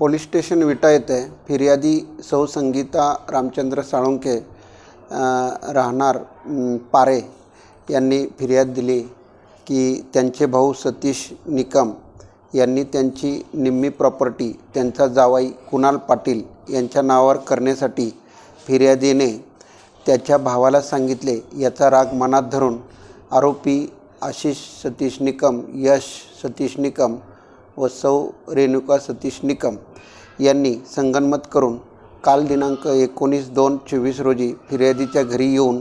Police station Vita येथे फिर्यादी सौ संगीता रामचंद्र साळुंके राहणार पारे यांनी फिर्याद दिली की त्यांचे भाऊ सतीश निकम यांनी त्यांची निम्मी प्रॉपर्टी त्यांचा जावाई कुणाल पाटील यांच्या नावावर करण्यासाठी फिर्यादीने त्याच्या भावाला सांगितले. याचा राग मनात धरून आरोपी आशिष सतीश निकम यश सतीश निकम व सौ रेणुका सतीश निकम यांनी संगनमत करून काल दिनांक एकोणीस दोन चोवीस रोजी फिर्यादीच्या घरी येऊन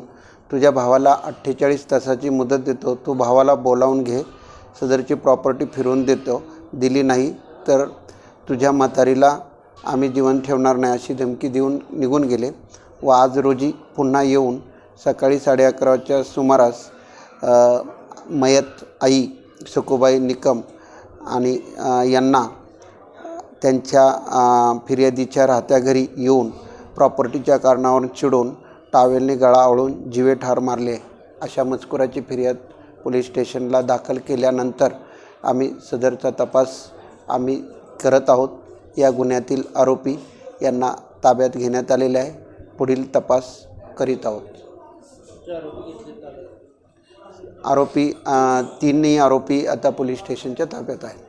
तुझ्या भावाला अठ्ठेचाळीस तासाची मुदत देतो. तू भावाला बोलावून घे. सदरची प्रॉपर्टी फिरवून देतो. दिली नाही तर तुझ्या म्हातारीला आम्ही जीवन ठेवणार नाही अशी धमकी देऊन निघून गेले व आज रोजी पुन्हा येऊन सकाळी साडे अकराच्या सुमारास मयत आई सुकुबाई निकम आणि यांना त्यांच्या फिर्यादीच्या राहत्या घरी येऊन प्रॉपर्टीच्या कारणावरून चिडून टावेलने गळा आवळून जीवे ठार मारले. अशा मजकुराची फिर्याद पोलीस स्टेशनला दाखल केल्यानंतर आम्ही सदरचा तपास आम्ही करत आहोत. या गुन्ह्यातील आरोपी यांना ताब्यात घेण्यात आलेले आहे. पुढील तपास करीत आहोत. आरोपी तिन्ही आरोपी आता पोलीस स्टेशनच्या ताब्यात आहेत.